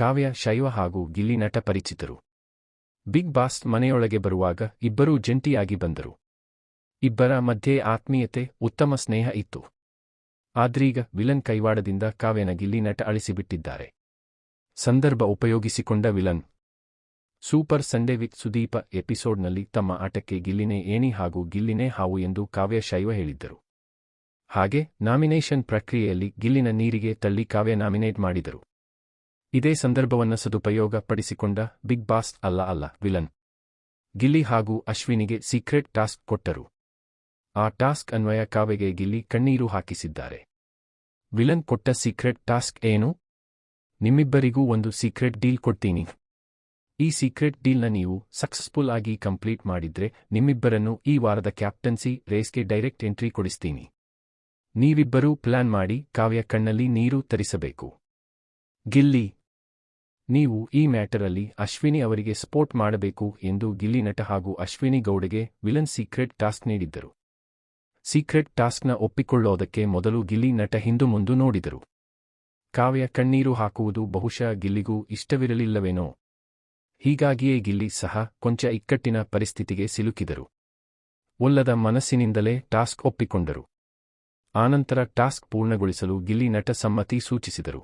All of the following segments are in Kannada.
ಕಾವ್ಯ, ಶೈವ ಹಾಗೂ ಗಿಲ್ಲಿ ನಟ ಪರಿಚಿತರು. ಬಿಗ್ ಬಾಸ್ ಮನೆಯೊಳಗೆ ಬರುವಾಗ ಇಬ್ಬರೂ ಜಂಟಿಯಾಗಿ ಬಂದರು. ಇಬ್ಬರ ಮಧ್ಯೆ ಆತ್ಮೀಯತೆ, ಉತ್ತಮ ಸ್ನೇಹ ಇತ್ತು. ಆದ್ರೀಗ ವಿಲನ್ ಕೈವಾಡದಿಂದ ಕಾವ್ಯನ ಗಿಲ್ಲಿ ನಟ ಅಳಿಸಿಬಿಟ್ಟಿದ್ದಾರೆ. ಸಂದರ್ಭ ಉಪಯೋಗಿಸಿಕೊಂಡ villain. Super Sunday with Sudeepa ಎಪಿಸೋಡ್ನಲ್ಲಿ ತಮ್ಮ ಆಟಕ್ಕೆ ಗಿಲ್ಲಿನೇ ಏಣಿ ಹಾಗೂ ಗಿಲ್ಲಿನೇ ಹಾವು ಎಂದು ಕಾವ್ಯ ಶೈವ ಹೇಳಿದ್ದರು. ಹಾಗೆ ನಾಮಿನೇಷನ್ ಪ್ರಕ್ರಿಯೆಯಲ್ಲಿ ಗಿಲ್ಲಿನ ನೀರಿಗೆ ತಳ್ಳಿ ಕಾವ್ಯ ನಾಮಿನೇಟ್ ಮಾಡಿದರು. ಇದೇ ಸಂದರ್ಭವನ್ನ ಸದುಪಯೋಗ ಪಡಿಸಿಕೊಂಡ ಬಿಗ್ ಬಾಸ್ ಅಲ್ಲ ಅಲ್ಲ ವಿಲನ್. ಗಿಲ್ಲಿ ಹಾಗೂ ಅಶ್ವಿನಿಗೆ ಸೀಕ್ರೆಟ್ ಟಾಸ್ಕ್ ಕೊಟ್ಟರು. ಆ ಟಾಸ್ಕ್ ಅನ್ವಯ ಕಾವೆಗೆ ಗಿಲ್ಲಿ ಕಣ್ಣೀರು ಹಾಕಿಸಿದ್ದಾರೆ. ವಿಲನ್ ಕೊಟ್ಟ ಸೀಕ್ರೆಟ್ ಟಾಸ್ಕ್ ಏನು? ನಿಮ್ಮಿಬ್ಬರಿಗೂ ಒಂದು ಸೀಕ್ರೆಟ್ ಡೀಲ್ ಕೊಡ್ತೀನಿ. ಈ ಸೀಕ್ರೆಟ್ ಡೀಲ್ನ ನೀವು ಸಕ್ಸಸ್ಫುಲ್ ಆಗಿ ಕಂಪ್ಲೀಟ್ ಮಾಡಿದ್ರೆ ನಿಮ್ಮಿಬ್ಬರನ್ನು ಈ ವಾರದ ಕ್ಯಾಪ್ಟನ್ಸಿ ರೇಸ್ಗೆ ಡೈರೆಕ್ಟ್ ಎಂಟ್ರಿ ಕೊಡಿಸ್ತೀನಿ. ನೀವಿಬ್ಬರೂ ಪ್ಲಾನ್ ಮಾಡಿ ಕಾವ್ಯ ಕಣ್ಣಲ್ಲಿ ನೀರು ತರಿಸಬೇಕು. ಗಿಲ್ಲಿ ನೀವು ಈ ಮ್ಯಾಟರಲ್ಲಿ ಅಶ್ವಿನಿ ಅವರಿಗೆ ಸಪೋರ್ಟ್ ಮಾಡಬೇಕು ಎಂದು ಗಿಲ್ಲಿ ನಟ ಹಾಗೂ ಅಶ್ವಿನಿ ಗೌಡೆಗೆ ವಿಲನ್ ಸೀಕ್ರೆಟ್ ಟಾಸ್ಕ್ ನೀಡಿದ್ದರು. ಸೀಕ್ರೆಟ್ ಟಾಸ್ಕ್ನ ಒಪ್ಪಿಕೊಳ್ಳೋದಕ್ಕೆ ಮೊದಲು ಗಿಲ್ಲಿ ನಟ ಹಿಂದು ಮುಂದು ನೋಡಿದರು. ಕಾವ್ಯ ಕಣ್ಣೀರು ಹಾಕುವುದು ಬಹುಶಃ ಗಿಲ್ಲಿಗೂ ಇಷ್ಟವಿರಲಿಲ್ಲವೇನೋ. ಹೀಗಾಗಿಯೇ ಗಿಲ್ಲಿ ಸಹ ಕೊಂಚ ಇಕ್ಕಟ್ಟಿನ ಪರಿಸ್ಥಿತಿಗೆ ಸಿಲುಕಿದರು. ಒಲ್ಲದ ಮನಸ್ಸಿನಿಂದಲೇ ಟಾಸ್ಕ್ ಒಪ್ಪಿಕೊಂಡರು. ಆನಂತರ ಟಾಸ್ಕ್ ಪೂರ್ಣಗೊಳಿಸಲು ಗಿಲ್ಲಿ ನಟ ಸಮ್ಮತಿ ಸೂಚಿಸಿದರು.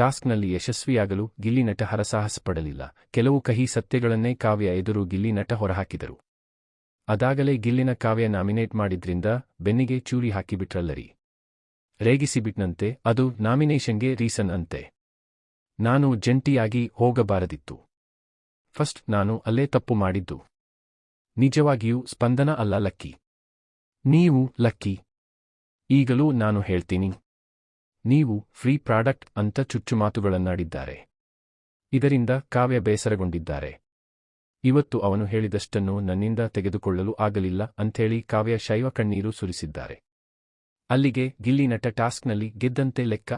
ಟಾಸ್ಕ್ನಲ್ಲಿ ಯಶಸ್ವಿಯಾಗಲು ಗಿಲ್ಲಿನಟ ಹರಸಾಹಸ ಪಡಲಿಲ್ಲ ಕೆಲವು ಕಹಿ ಸತ್ಯಗಳನ್ನೇ ಕಾವ್ಯ ಎದುರು ಗಿಲ್ಲಿ ನಟ ಹೊರಹಾಕಿದರು. ಅದಾಗಲೇ ಗಿಲ್ಲಿನ ಕಾವ್ಯ ನಾಮಿನೇಟ್ ಮಾಡಿದ್ರಿಂದ ಬೆನ್ನಿಗೆ ಚೂರಿ ಹಾಕಿಬಿಟ್ರಲ್ಲರಿ. ರೇಗಿಸಿಬಿಟ್ನಂತೆ, ಅದು ನಾಮಿನೇಷನ್ಗೆ ರೀಸನ್ ಅಂತೆ. ನಾನು ಜಂಟಿಯಾಗಿ ಹೋಗಬಾರದಿತ್ತು. ಫಸ್ಟ್ ನಾನು ಅಲ್ಲೇ ತಪ್ಪು ಮಾಡಿದ್ದು. ನಿಜವಾಗಿಯೂ ಸ್ಪಂದನ ಅಲ್ಲ ಲಕ್ಕಿ. ನೀವು ಲಕ್ಕಿ. ಈಗಲೂ ನಾನು ಹೇಳ್ತೀನಿ. ನೀವು ಫ್ರೀ ಪ್ರಾಡಕ್ಟ್ ಅಂತ ಚುಚ್ಚುಮಾತುಗಳನ್ನಾಡಿದ್ದಾರೆ. ಇದರಿಂದ ಕಾವ್ಯ ಬೇಸರಗೊಂಡಿದ್ದಾರೆ. ಇವತ್ತು ಅವನು ಹೇಳಿದಷ್ಟನ್ನು ನನ್ನಿಂದ ತೆಗೆದುಕೊಳ್ಳಲು ಆಗಲಿಲ್ಲ ಅಂಥೇಳಿ ಕಾವ್ಯ ಶೈವ ಕಣ್ಣೀರು ಸುರಿಸಿದ್ದಾರೆ. ಅಲ್ಲಿಗೆ ಗಿಲ್ಲಿ ನಟ ಟಾಸ್ಕ್ನಲ್ಲಿ ಗೆದ್ದಂತೆ ಲೆಕ್ಕ